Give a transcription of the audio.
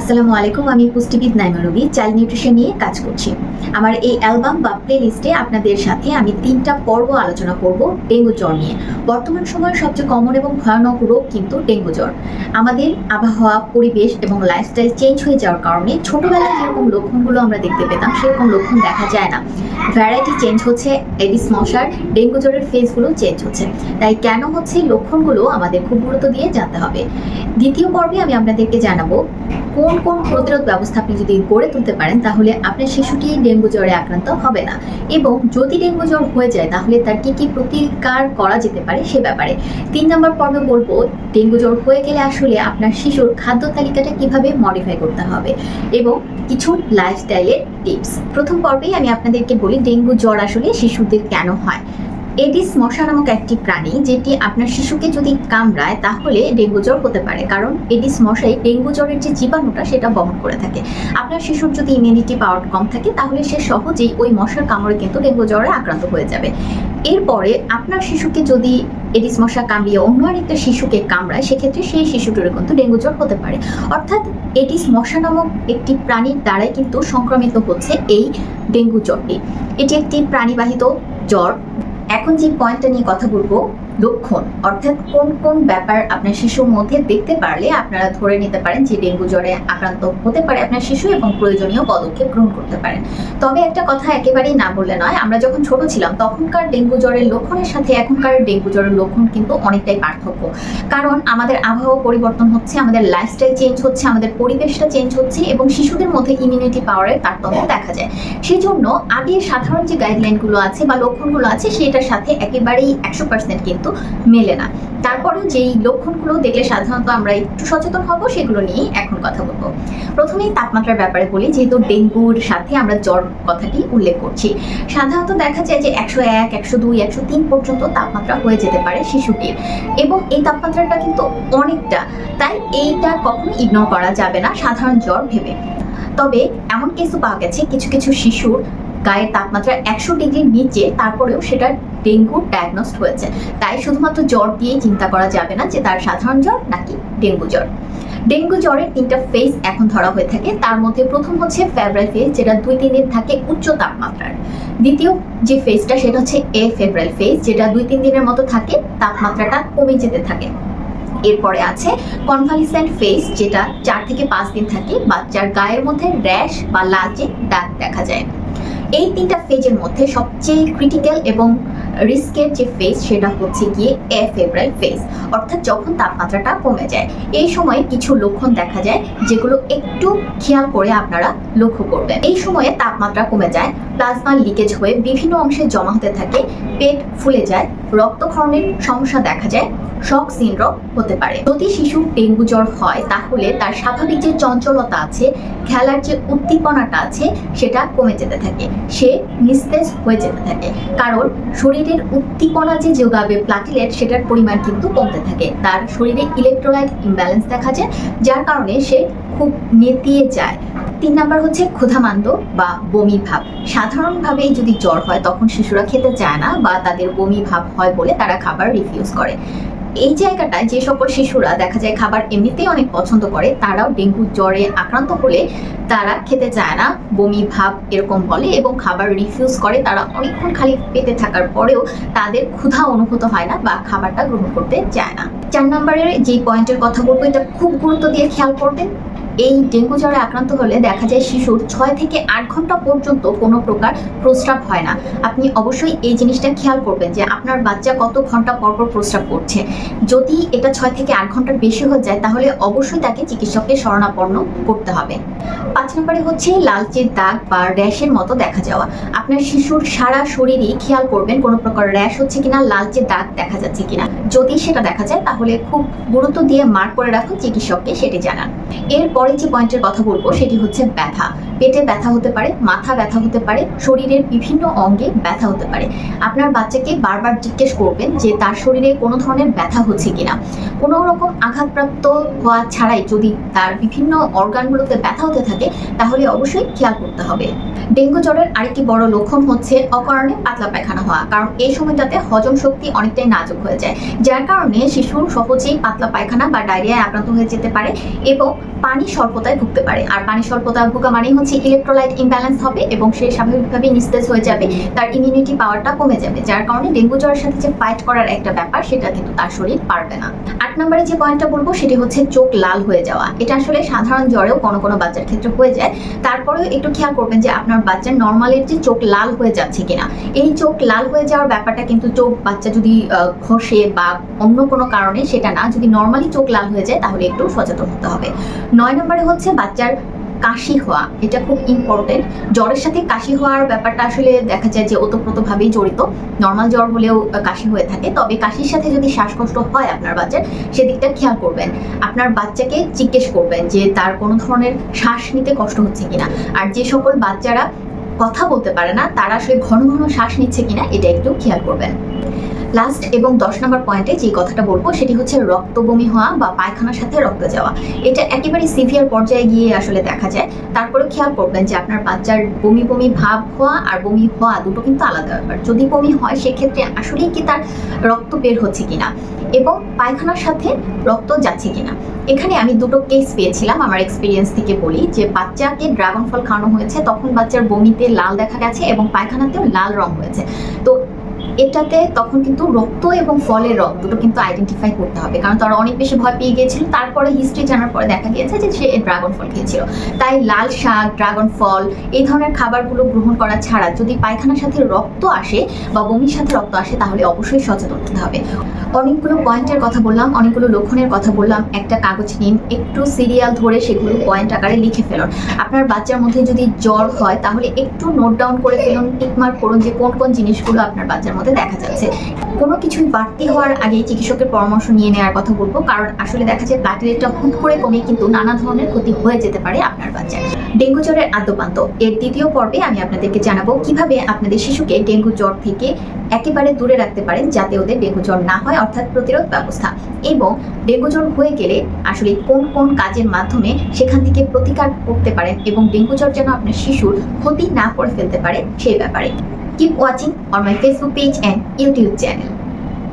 আসসালামু আলাইকুম, আমি পুষ্টিবিদ নাইমা রবি, চাইল্ড নিউট্রিশন নিয়ে কাজ করছি। আমার এই অ্যালবাম বা প্লে লিস্টে আপনাদের সাথে আমি তিনটা পর্ব আলোচনা করব ডেঙ্গু জ্বর নিয়ে। বর্তমান সময়ে সবচেয়ে কমন এবং ভয়ানক রোগ কিন্তু ডেঙ্গু জ্বর। আমাদের আবহাওয়া, পরিবেশ এবং লাইফস্টাইল চেঞ্জ হয়ে যাওয়ার কারণে ছোটবেলায় যেরকম লক্ষণগুলো আমরা দেখতে পেতাম, সেরকম লক্ষণ দেখা যায় না। ভ্যারাইটি চেঞ্জ হচ্ছে এডিস মশার, ডেঙ্গু জ্বরের ফেজগুলো চেঞ্জ হচ্ছে। তাই কেন হচ্ছে লক্ষণগুলো আমাদের খুব গুরুত্ব দিয়ে জানতে হবে। দ্বিতীয় পর্বে আমি আপনাদেরকে জানাব কোন কোন প্রতিরোধ ব্যবস্থা আপনি যদি গড়ে তুলতে পারেন, তাহলে আপনার শিশুটি ডেঙ্গু জ্বরে আক্রান্ত হবে না। এবং যদি ডেঙ্গু জ্বর হয়ে যায়, তাহলে তার কি কি প্রতিকার করা যেতে পারে সে ব্যাপারে। তিন নম্বর পর্বে বলব, ডেঙ্গু জ্বর হয়ে গেলে আসলে আপনার শিশুর খাদ্য তালিকাটা কীভাবে মডিফাই করতে হবে এবং কিছু লাইফস্টাইলের টিপস প্রথম পর্বেই আমি আপনাদেরকে বলি, ডেঙ্গু জ্বর আসলে শিশুদের কেন হয়। এডিস মশা নামক একটি প্রাণী যেটি আপনার শিশুকে যদি কামড়ায়, তাহলে ডেঙ্গু জ্বর হতে পারে। কারণ এডিস মশাই ডেঙ্গু জ্বরের যে জীবাণুটা, সেটা বহন করে থাকে। আপনার শিশুর যদি ইমিউনিটি পাওয়ার কম থাকে, তাহলে সে সহজেই ওই মশার কামড়ে কিন্তু ডেঙ্গু জ্বরে আক্রান্ত হয়ে যাবে। এরপরে আপনার শিশুকে যদি এডিস মশা কামড়িয়ে অন্য আরেকটা শিশুকে কামড়ায়, সেক্ষেত্রে সেই শিশুটির কিন্তু ডেঙ্গু জ্বর হতে পারে। অর্থাৎ এডিস মশা নামক একটি প্রাণীর দ্বারাই কিন্তু সংক্রমিত হচ্ছে এই ডেঙ্গু জ্বরটি। এটি একটি প্রাণীবাহিত জ্বর এখন যে পয়েন্টটা নিয়ে কথা বলব লক্ষণ। অর্থাৎ কোন কোন ব্যাপার আপনার শিশুর মধ্যে দেখতে পারলে আপনারা ধরে নিতে পারেন যে ডেঙ্গু জ্বরে আক্রান্ত হতে পারে আপনার শিশু এবং প্রয়োজনীয় পদক্ষেপ গ্রহণ করতে পারেন। তবে একটা কথা একেবারেই না বললে নয়, আমরা যখন ছোট ছিলাম তখনকার ডেঙ্গু জ্বরের লক্ষণের সাথে এখনকার ডেঙ্গু জ্বরের লক্ষণ কিন্তু অনেকটাই পার্থক্য। কারণ আমাদের আবহাওয়া পরিবর্তন হচ্ছে, আমাদের লাইফস্টাইল চেঞ্জ হচ্ছে, আমাদের পরিবেশটা চেঞ্জ হচ্ছে এবং শিশুদের মধ্যে ইমিউনিটি পাওয়ারের তারতম্য দেখা যায়। সেই জন্য আগে সাধারণ যে গাইডলাইনগুলো আছে বা লক্ষণগুলো আছে সেটার সাথে একেবারেই একশো পার্সেন্ট কিন্তু মেলে না। তারপরে যেই লক্ষণগুলো দেখলে সাধারণত আমরা একটু সচেতন হব, সেগুলো নিয়েই এখন কথা বলব। প্রথমেই তাপমাত্রার ব্যাপারে বলি, যেহেতু ডেঙ্গুর সাথে আমরা জ্বর কথাটি উল্লেখ করছি। সাধারণত দেখা যায় যে একশো এক, একশো দুই, একশো তিন পর্যন্ত তাপমাত্রা হয়ে যেতে পারে শিশুটির। এবং এই তাপমাত্রাটা কিন্তু অনেকটা, তাই এইটা কখনো ইগনোর করা যাবে না সাধারণ জ্বর ভেবে। তবে এমন কেসও পাওয়া গেছে, কিছু কিছু শিশুর গায়ের তাপমাত্রা একশো ডিগ্রির নিচে, তারপরেও সেটা ডেঙ্গু ডায়াগনোস্ট হয়েছে। তাই শুধুমাত্র জ্বর দিয়েই চিন্তা করা যাবে না যে তার সাধারণ জ্বর নাকি ডেঙ্গু জ্বর। ডেঙ্গু জ্বরের তিনটা ফেজ এখন ধরা হয়ে থাকে। তার মধ্যে প্রথম হচ্ছে ফেব্রাইল ফেজ যেটা দুই তিন দিন থাকে উচ্চ তাপমাত্রার। দ্বিতীয় যে ফেজটা সেটা হচ্ছে এ ফেব্রাইল ফেজ যেটা দুই তিন দিনের মতো থাকে, তাপমাত্রাটা কমে যেতে থাকে। এরপরে আছে কনভালিসেন্ট ফেজ যেটা চার থেকে পাঁচ দিন থাকে বাচ্চার গায়ের মধ্যে র্যাশ বা লালচে দাগ দেখা যায়। এই তিনটা ফেজের মধ্যে সবচেয়ে ক্রিটিক্যাল এবং রিস্কের যে ফেজ সেটা হচ্ছে গিয়ে এ ফেব্রাইল ফেজ অর্থাৎ যখন তাপমাত্রাটা কমে যায়। এই সময়ে কিছু লক্ষণ দেখা যায় যেগুলো একটু খেয়াল করে আপনারা লক্ষ্য করবেন। এই সময়ে তাপমাত্রা কমে যায় প্লাজমা লিকেজ হয়ে বিভিন্ন অংশে জমা হতে থাকে, পেট ফুলে যায় রক্তক্ষরণের সমস্যা দেখা যায়, শক সিনড্রোম হতে পারে। যদি শিশু ডেঙ্গু জ্বর হয়, তাহলে তার স্বাভাবিক যে চঞ্চলতা আছে, খেলার যে উদ্দীপনাটা আছে, সেটা কমে যেতে থাকে। সে নিস্তেজ হয়ে যেতে থাকে। কারণ শরীরের উদ্দীপনা যে যোগাবে প্লাটিলেট, সেটার পরিমাণ কিন্তু কমতে থাকে। তার শরীরে ইলেকট্রোলাইট ইমব্যালেন্স দেখা যায়, যার কারণে সে খুব নেতিয়ে যায়। তিন নাম্বার হচ্ছে ক্ষুধামান্দ বা বমি ভাব। সাধারণভাবে যদি জ্বর হয়, তখন শিশুরা খেতে চায় না বা তাদের বমি ভাব হয় বলে তারা খাবার রিফিউজ করে। এই জায়গাটায় যে সকল শিশুরা, দেখা যায় খাবার এমনিতেই অনেক পছন্দ করে, তারাও ডেঙ্গু জ্বরে আক্রান্ত হলে তারা খেতে চায় না, বমি ভাব এরকম বলে এবং খাবার রিফিউজ করে, তারা অনেকক্ষণ খালি পেতে থাকার পরেও তাদের ক্ষুধা অনুভূত হয় না বা খাবারটা গ্রহণ করতে চায় না। চার নম্বরের যে পয়েন্টের কথা বলব, এটা খুব গুরুত্ব দিয়ে খেয়াল করবেন এই ডেঙ্গু জ্বরে আক্রান্ত হলে দেখা যায় শিশুর ছয় থেকে আট ঘণ্টা পর্যন্ত কোনো প্রকার প্রস্রাব হয় না। আপনি অবশ্যই এই জিনিসটা খেয়াল করবেন যে আপনার বাচ্চা কত ঘণ্টা পর পর প্রস্রাব করছে। যদি এটা ছয় থেকে আট ঘণ্টার বেশি হয়ে যায়, তাহলে অবশ্যই তাকে চিকিৎসকের শরণাপন্ন করতে হবে। পাঁচ নম্বরে হচ্ছে লালচে দাগ বা র্যাশের মতো দেখা যাওয়া। আপনার শিশুর সারা শরীরে খেয়াল করবেন কোনো প্রকার র্যাশ হচ্ছে কিনা লালচে দাগ দেখা যাচ্ছে কিনা। যদি সেটা দেখা যায়, তাহলে খুব গুরুত্ব দিয়ে মার্ক করে রাখুন, চিকিৎসককে সেটি জানান। এরপরে যে পয়েন্টের কথা বলব, সেটি হচ্ছে ব্যথা। পেটে ব্যথা হতে পারে, মাথা ব্যথা হতে পারে, শরীরের বিভিন্ন অঙ্গে ব্যথা হতে পারে। আপনার বাচ্চাকে বারবার জিজ্ঞেস করবেন যে তার শরীরে কোনো ধরনের ব্যথা হচ্ছে কিনা। কোনো রকম আঘাতপ্রাপ্ত হওয়া ছাড়াই যদি তার বিভিন্ন অর্গানগুলোতে ব্যথা হতে থাকে, তাহলে অবশ্যই খেয়াল করতে হবে। ডেঙ্গু জ্বরের আরেকটি বড় লক্ষণ হচ্ছে অকারণে পাতলা পায়খানা হওয়া। কারণ এই সময়টাতে হজম শক্তি অনেকটাই নাজুক হয়ে যায়। যার কারণে শিশুর সহজেই পাতলা পায়খানা বা ডায়রিয়ায় আক্রান্ত হয়ে যেতে পারে এবং পানি স্বল্পতায় ভুগতে পারে। আর পানি স্বল্পতায় ভোগা মানে হচ্ছে ইলেকট্রোলাইট ইমব্যালেন্স হবে এবং সে স্বাভাবিকভাবে নিস্তেজ হয়ে যাবে, তার ইমিউনিটি পাওয়ারটা কমে যাবে, যার কারণে ডেঙ্গু জ্বরের সাথে যে ফাইট করার একটা ব্যাপার, সেটা কিন্তু তার শরীর পারবে না। আট নম্বরে যে পয়েন্টটা বলব, সেটি হচ্ছে চোখ লাল হয়ে যাওয়া। এটা আসলে সাধারণ জ্বরেও কোনো কোনো বাচ্চার ক্ষেত্রে হয়ে যায়। তারপরেও একটু খেয়াল করবেন যে আপনার বাচ্চার নর্মালের যে চোখ লাল হয়ে যাচ্ছে কিনা, এই চোখ লাল হয়ে যাওয়ার ব্যাপারটা কিন্তু চোখ বাচ্চা যদি ঘষে বা অন্য কোনো কারণে সেটা না, যদি নর্মালি চোখ লাল হয়ে যায় তাহলে একটু সচেতন হতে হবে। নয় নম্বরে হচ্ছে বাচ্চার কাশি হওয়া, এটা খুব ইম্পর্টেন্ট জ্বরের সাথে কাশি হওয়ার ব্যাপারটা আসলে দেখা যায় যে ওতপ্রোতভাবেই জড়িত। নর্মাল জ্বর হলেও কাশি হয়ে থাকে। তবে কাশির সাথে যদি শ্বাসকষ্ট হয় আপনার বাচ্চার, সেদিকটা খেয়াল করবেন। আপনার বাচ্চাকে জিজ্ঞেস করবেন যে তার কোনো ধরনের শ্বাস নিতে কষ্ট হচ্ছে কিনা। আর যে সকল বাচ্চারা কথা বলতে পারে না, তারা আসলে ঘন ঘন শ্বাস নিচ্ছে কিনা, এটা একটু খেয়াল করবেন। লাস্ট এবং দশ নম্বর পয়েন্টে যে কথাটা বলব, সেটি হচ্ছে রক্ত বমি হওয়া বা পায়খানার সাথে রক্ত যাওয়া। এটা একেবারে সিভিয়ার পর্যায়ে গিয়ে আসলে দেখা যায়। তারপরে খেয়াল করবেন যে আপনার বাচ্চার বমি বমি ভাব হওয়া আর বমি হওয়া দুটো কিন্তু আলাদা ব্যাপার। যদি বমি হয়, সেক্ষেত্রে আসলেই কি তার রক্ত বের হচ্ছে কিনা এবং পায়খানার সাথে রক্ত যাচ্ছে কিনা। এখানে আমি দুটো কেস পেয়েছিলাম আমার এক্সপিরিয়েন্স থেকে বলি, যে বাচ্চাকে ড্রাগন ফল খাওয়ানো হয়েছে, তখন বাচ্চার বমিতে লাল দেখা গেছে এবং পায়খানাতেও লাল রং হয়েছে। তো এটাতে তখন কিন্তু রক্ত এবং ফলের রং দুটো কিন্তু আইডেন্টিফাই করতে হবে। কারণ তারা অনেক বেশি ভয় পেয়ে গিয়েছিল। তারপরে হিস্ট্রি জানার পরে দেখা গিয়েছে যে সে ড্রাগন ফল খেয়েছিল। তাই লাল শাক ড্রাগন ফল, এই ধরনের খাবারগুলো গ্রহণ করা ছাড়া যদি পায়খানার সাথে রক্ত আসে বা বমির সাথে রক্ত আসে, তাহলে অবশ্যই সচেতন হতে হবে। অনেকগুলো পয়েন্টের কথা বললাম, অনেকগুলো লক্ষণের কথা বললাম। একটা কাগজ নিন, একটু সিরিয়াল ধরে সেগুলো পয়েন্ট আকারে লিখে ফেলুন। আপনার বাচ্চার মধ্যে যদি জ্বর হয়, তাহলে একটু নোট ডাউন করে ফেলুন টিকমার্ক করুন যে কোন কোন জিনিসগুলো আপনার বাচ্চার মধ্যে দেখা যাচ্ছে। কোনো কিছুই বাড়তি হওয়ার আগে চিকিৎসকের পরামর্শ নিয়ে নেওয়ার কথা বলব, কারণ আসলে দেখা যায় ব্লাড রেটটা হুট করে কমে কিন্তু নানা ধরনের ক্ষতি হয়ে যেতে পারে আপনার বাচ্চার। ডেঙ্গু জ্বরের আদ্যপান্ত, এর দ্বিতীয় পর্বে আমি আপনাদেরকে জানাব কীভাবে আপনাদের শিশুকে ডেঙ্গু জ্বর থেকে একেবারে দূরে রাখতে পারেন যাতে ওদের ডেঙ্গু জ্বর না হয়, অর্থাৎ প্রতিরোধ ব্যবস্থা। এবং ডেঙ্গু জ্বর হয়ে গেলে আসলে কোন কোন কাজের মাধ্যমে সেখান থেকে প্রতিকার করতে পারেন এবং ডেঙ্গু জ্বর যেন আপনার শিশুর ক্ষতি না করে ফেলতে পারে সেই ব্যাপারে। Keep watching on my Facebook page and YouTube channel.